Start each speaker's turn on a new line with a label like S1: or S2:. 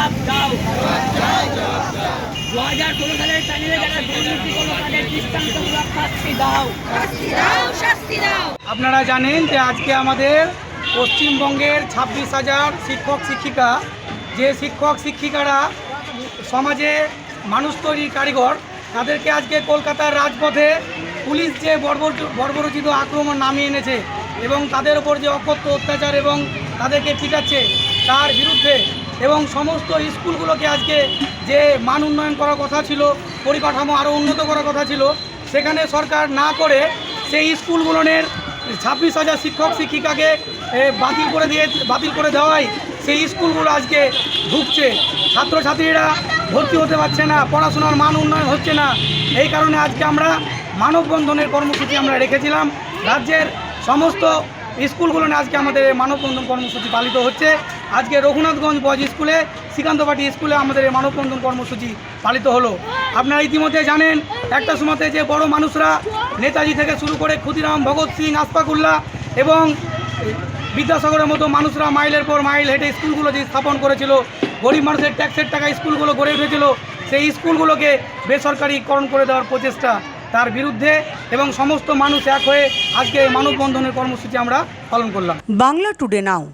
S1: জবাব দাও। দু হাজার ষোলো সালের প্যানেলে যারা দুর্নীতি করল তাদের দৃষ্টান্তমূলক শাস্তি দাও।
S2: আপনারা জানেন যে আজকে আমাদের পশ্চিমবঙ্গের ছাব্বিশ হাজার শিক্ষক শিক্ষিকা যে শিক্ষক শিক্ষিকারা সমাজে মানুষ তৈরির কারিগর তাদেরকে আজকে কলকাতার রাজপথে পুলিশ যে বর্বর বর্বরচিত আক্রমণ নামিয়ে এনেছে এবং তাদের ওপর যে অকথ্য অত্যাচার এবং তাদেরকে পিটাচ্ছে তার বিরুদ্ধে এবং সমস্ত স্কুলগুলোকে আজকে যে মান উন্নয়ন করার কথা ছিল, পরিকাঠামো আরও উন্নত করার কথা ছিল, সেখানে সরকার না করে সেই স্কুলগুলোনের ছাব্বিশ হাজার শিক্ষক, শিক্ষিকাকে বাতিল করে দিয়ে, বাতিল করে দেওয়ায় সেই স্কুলগুলো আজকে ঢুকছে। ছাত্রছাত্রীরা ভর্তি হতে পারছে না, পড়াশোনার মান উন্নয়ন হচ্ছে না। এই কারণে আজকে আমরা মানববন্ধনের কর্মসূচি আমরা রেখেছিলাম। রাজ্যের সমস্ত স্কুলগুলো নিয়ে আজকে আমাদের মানববন্ধন কর্মসূচি পালিত হচ্ছে। আজকে রঘুনাথগঞ্জ বয়েজ স্কুলে শ্রীকান্তপাটি স্কুলে আমাদের এই মানববন্ধন কর্মসূচি পালিত হলো। আপনারা ইতিমধ্যে জানেন, একটা সময়তে যে বড় মানুষরা নেতাজি থেকে শুরু করে ক্ষুদিরাম, ভগৎ সিং আসফাকুল্লাহ এবং বিদ্যাসাগরের মতো মানুষরা মাইলের পর মাইল হেঁটে স্কুলগুলো যে স্থাপন করেছিল, গরিব মানুষের ট্যাক্সের টাকা স্কুলগুলো গড়ে উঠেছিল, সেই স্কুলগুলোকে বেসরকারিকরণ করে দেওয়ার প্রচেষ্টা তার বিরুদ্ধে এবং সমস্ত মানুষ এক হয়ে আজকে এই মানববন্ধনের কর্মসূচি আমরা পালন করলাম।
S3: বাংলা টুডে নাও